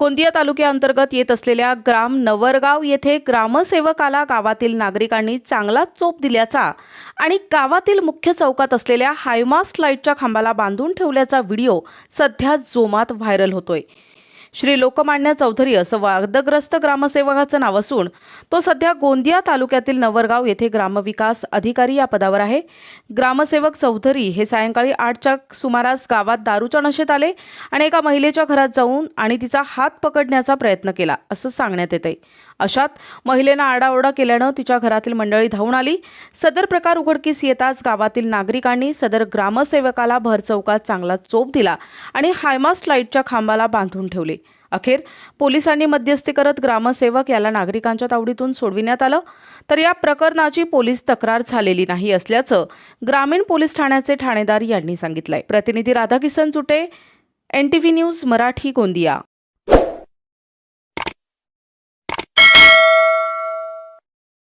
गोंदिया तालुक्याअंतर्गत येत असलेल्या ग्राम नवरगाव येथे ग्रामसेवकाला गावातील नागरिकांनी चांगलाच चोप दिल्याचा आणि गावातील मुख्य चौकात असलेल्या हायमास्ट लाईटच्या खांबाला बांधून ठेवल्याचा व्हिडिओ सध्या जोमात व्हायरल होतोय. श्री लोकमान्य चौधरी असं वादग्रस्त ग्रामसेवकाचं नाव असून तो सध्या गोंदिया तालुक्यातील नवरगाव येथे ग्रामविकास अधिकारी या पदावर आहे. ग्रामसेवक चौधरी हे सायंकाळी आठच्या सुमारास गावात दारूच्या नशेत आले आणि एका महिलेच्या घरात जाऊन आणि तिचा हात पकडण्याचा प्रयत्न केला असं सांगण्यात येते अशात महिलेनं आडाओरडा केल्यानं तिच्या घरातील मंडळी धावून आली. सदर प्रकार उघडकीस येताच गावातील नागरिकांनी सदर ग्रामसेवकाला भर चौकात चांगला चोप दिला आणि हायमास्ट लाईटच्या खांबाला बांधून ठेवले. अखेर पोलिसांनी मध्यस्थी करत ग्रामसेवक याला नागरिकांच्या तावडीतून सोडविण्यात आलं. तर या प्रकरणाची पोलीस तक्रार झालेली नाही असल्याचं ग्रामीण पोलीस ठाण्याचे ठाणेदार यांनी सांगितलंय. प्रतिनिधी Radhakisan Chute N T V news Marathi Gondia.